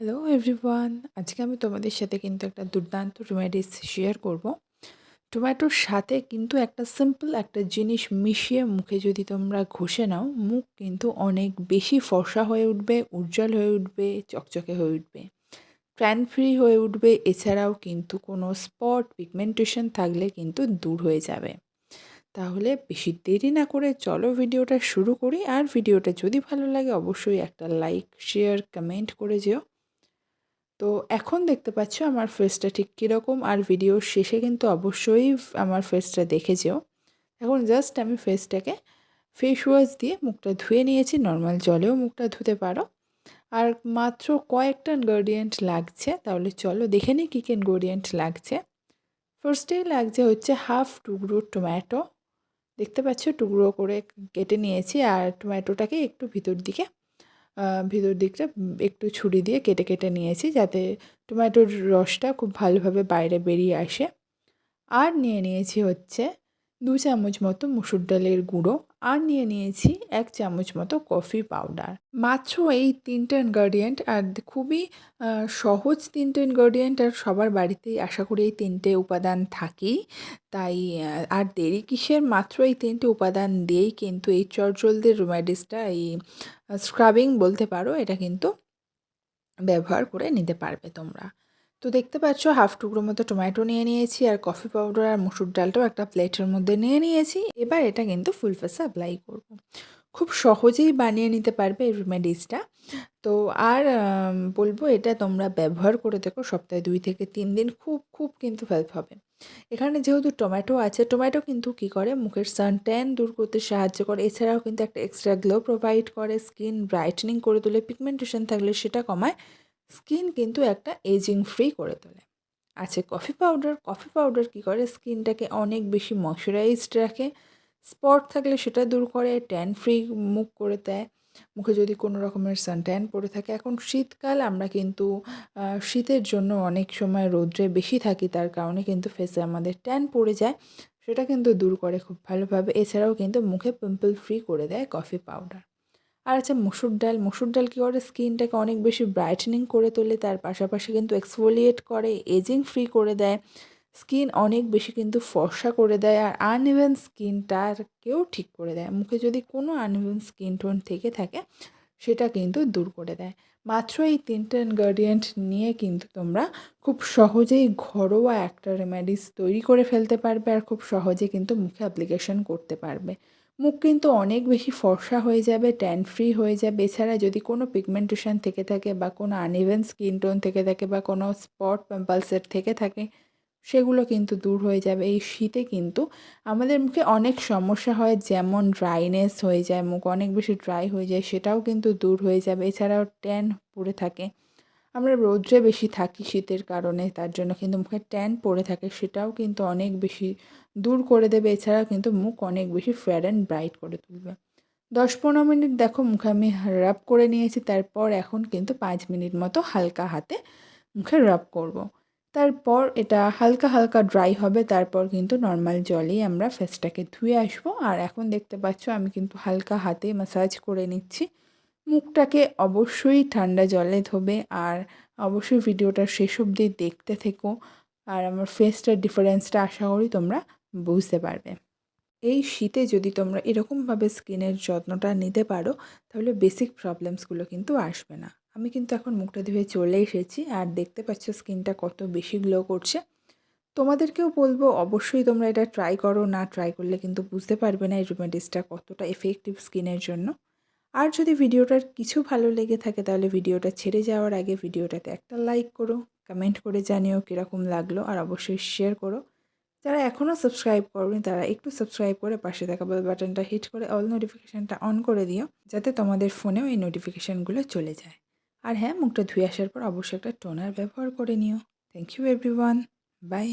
Hello everyone আজকে আমি তোমাদের সাথে কিন্তু একটা দুর্দান্ত রেমেডিস শেয়ার করব। টমেটোর সাথে কিন্তু একটা সিম্পল একটা জিনিস মিশিয়ে মুখে যদি তোমরা ঘষে নাও, মুখ কিন্তু অনেক বেশি ফর্সা হয়ে উঠবে, উজ্জ্বল হয়ে উঠবে, চকচকে হয়ে উঠবে। ট্যান ফ্রি হয়ে উঠবে, এছাড়াও কিন্তু কোনো স্পট পিগমেন্টেশন থাকলে কিন্তু দূর হয়ে যাবে। তাহলে বেশি দেরি না করে চলো ভিডিওটা শুরু করি। আর ভিডিওটা যদি ভালো লাগে, অবশ্যই একটা লাইক শেয়ার কমেন্ট করে যেও। তো এখন দেখতে পাচ্ছ আমার ফেসটা ঠিক কীরকম, আর ভিডিওর শেষে কিন্তু অবশ্যই আমার ফেসটা দেখে যেও। এখন জাস্ট আমি ফেসটাকে ফেস ওয়াশ দিয়ে মুখটা ধুয়ে নিয়েছি নর্মাল জলেও মুখটা ধুতে পারো। আর মাত্র কয়েকটা ইনগ্রেডিয়েন্ট লাগছে, তাহলে চলো দেখে নিই কী কী ইনগ্রেডিয়েন্ট লাগছে। ফার্স্টেই লাগছে হচ্ছে হাফ টুকরো টমেটো দেখতে পাচ্ছ টুকরো করে কেটে নিয়েছি, আর টমেটোটাকে একটু ভিতর দিকে ভিতর দিকটা একটু ছুরি দিয়ে কেটে কেটে নিয়েছি যাতে টমেটোর রসটা খুব ভালোভাবে বাইরে বেরিয়ে আসে। আর নিয়ে নিয়েছি হচ্ছে দু চামচ মতো মুসুর ডালের গুঁড়ো আর নিয়ে নিয়েছি এক চামচ মতো কফি পাউডার। মাত্র এই তিনটে ইনগ্রেডিয়েন্ট আর খুবই সহজ তিনটে ইনগ্রেডিয়েন্ট আর সবার বাড়িতেই আশা করি এই তিনটে উপাদান থাকেই। তাই আর দেরি কিসের? মাত্র এই তিনটে উপাদান দিয়েই কিন্তু এই চটজলদের রোম্যাডিসটা এই স্ক্রাবিং বলতে পারো, এটা কিন্তু ব্যবহার করে নিতে পারবে তোমরা। তো দেখতে পাচ্ছ, হাফ টুকরো মতো টমেটো নিয়ে নিয়েছি আর কফি পাউডার আর মুসুর ডালটাও একটা প্লেটের মধ্যে নিয়ে নিয়েছি। এবার এটা কিন্তু ফুল ফেসে অ্যাপ্লাই করব। খুব সহজেই বানিয়ে নিতে পারবে এই রেমেডিসটা। তো আর বলব এটা তোমরা ব্যবহার করে দেখো, সপ্তাহে দুই থেকে তিন দিন খুব খুব কিন্তু হেল্প হবে। এখানে যেহেতু টমেটো আছে, টমেটো কিন্তু কি করে? মুখের সান ট্যান দূর করতে সাহায্য করে। এছাড়াও কিন্তু একটা এক্সট্রা গ্লো প্রোভাইড করে স্কিন ব্রাইটনিং করে তোলে পিগমেন্টেশন থাকলে সেটা কমায়। স্কিন কিন্তু একটা এজিং ফ্রি করে তোলে। আছে কফি পাউডার কফি পাউডার কী করে? স্কিনটাকে অনেক বেশি ময়শ্চারাইজড রাখে। স্পট থাকলে সেটা দূর করে, ট্যান ফ্রি মুখ করে দেয়। মুখে যদি কোনো রকমের সানট্যান পড়ে থাকে। এখন শীতকাল, আমরা কিন্তু শীতের জন্য অনেক সময় রৌদ্রে বেশি থাকি। তার কারণে কিন্তু ফেসে আমাদের ট্যান পড়ে যায়। সেটা কিন্তু দূর করে খুব ভালোভাবে। এছাড়াও কিন্তু মুখে পিম্পল ফ্রি করে দেয় কফি পাউডার। আর আছে মসুর ডাল মসুর ডাল কী করে স্কিনটাকে অনেক বেশি ব্রাইটনিং করে তোলে, তার পাশাপাশি কিন্তু এক্সফোলিয়েট করে এজিং ফ্রি করে দেয় স্কিন অনেক বেশি কিন্তু ফর্সা করে দেয় আর আনইভেন স্কিনটাকেও ঠিক করে দেয়। মুখে যদি কোনো আনইভেন স্কিন টোন থেকে থাকে সেটা কিন্তু দূর করে দেয়। মাত্র এই তিনটে ইনগ্রেডিয়েন্ট নিয়ে কিন্তু তোমরা খুব সহজেই ঘরোয়া একটা রেমেডিস তৈরি করে ফেলতে পারবে আর খুব সহজে কিন্তু মুখে অ্যাপ্লিকেশন করতে পারবে। মুখ কিন্তু অনেক বেশি ফর্সা হয়ে যাবে ট্যান ফ্রি হয়ে যাবে। এছাড়া যদি কোনো পিগমেন্টেশন থেকে থাকে বা কোনো আনইভেন স্কিন টোন থেকে থাকে বা কোনো স্পট পিম্পলসের থেকে থাকে সেগুলো কিন্তু দূর হয়ে যাবে। এই শীতে কিন্তু আমাদের মুখে অনেক সমস্যা হয়, যেমন ড্রাইনেস হয়ে যায়, মুখ অনেক বেশি ড্রাই হয়ে যায়, সেটাও কিন্তু দূর হয়ে যাবে। এছাড়াও ট্যান পড়ে থাকে। আমরা রৌদ্রে বেশি থাকি শীতের কারণে, তার জন্য কিন্তু মুখে ট্যান পড়ে থাকে, সেটাও কিন্তু অনেক বেশি দূর করে দেবে। এছাড়াও কিন্তু মুখ অনেক বেশি ফেয়ার অ্যান্ড ব্রাইট করে তুলবে। দশ পনেরো মিনিট দেখো, মুখে আমি রাব করে নিয়েছি, তারপর এখন কিন্তু পাঁচ মিনিট মতো হালকা হাতে মুখে রাব করব। তারপর এটা হালকা হালকা ড্রাই হবে, তারপর কিন্তু নর্মাল জলেই আমরা ফেসটাকে ধুয়ে আসব। আর এখন দেখতে পাচ্ছ আমি কিন্তু হালকা হাতে ম্যাসাজ করে নিচ্ছি। মুখটাকে অবশ্যই ঠান্ডা জলে ধোবে আর অবশ্যই ভিডিওটা শেষ অবধি দেখতে থেকো। আর আমার ফেসটার ডিফারেন্সটা আশা করি তোমরা বুঝতে পারবে। এই শীতে যদি তোমরা এরকমভাবে স্কিনের যত্নটা নিতে পারো, তাহলে বেসিক প্রবলেমসগুলো কিন্তু আসবে না। আমি কিন্তু এখন মুখটা ধুয়ে চলে এসেছি আর দেখতে পাচ্ছ স্কিনটা কত বেশি গ্লো করছে। তোমাদেরকেও বলব, অবশ্যই তোমরা এটা ট্রাই করো, না ট্রাই করলে কিন্তু বুঝতে পারবে না এই রেমেডিসটা কতটা এফেক্টিভ স্কিনের জন্য। আর যদি ভিডিওটার কিছু ভালো লেগে থাকে তাহলে ভিডিওটা ছেড়ে যাওয়ার আগে ভিডিওটাতে একটা লাইক করো কমেন্ট করে জানিও কীরকম লাগল আর অবশ্যই শেয়ার করো। যারা এখনও সাবস্ক্রাইব করবেন তারা একটু সাবস্ক্রাইব করে পাশে থাকা বেল বাটনটা হিট করে অল নোটিফিকেশানটা অন করে দিও, যাতে তোমাদের ফোনেও এই নোটিফিকেশানগুলো চলে যায়। আর হ্যাঁ মুখটা ধুয়ে আসার পর অবশ্যই একটা টোনার ব্যবহার করে নিও। Thank you everyone bye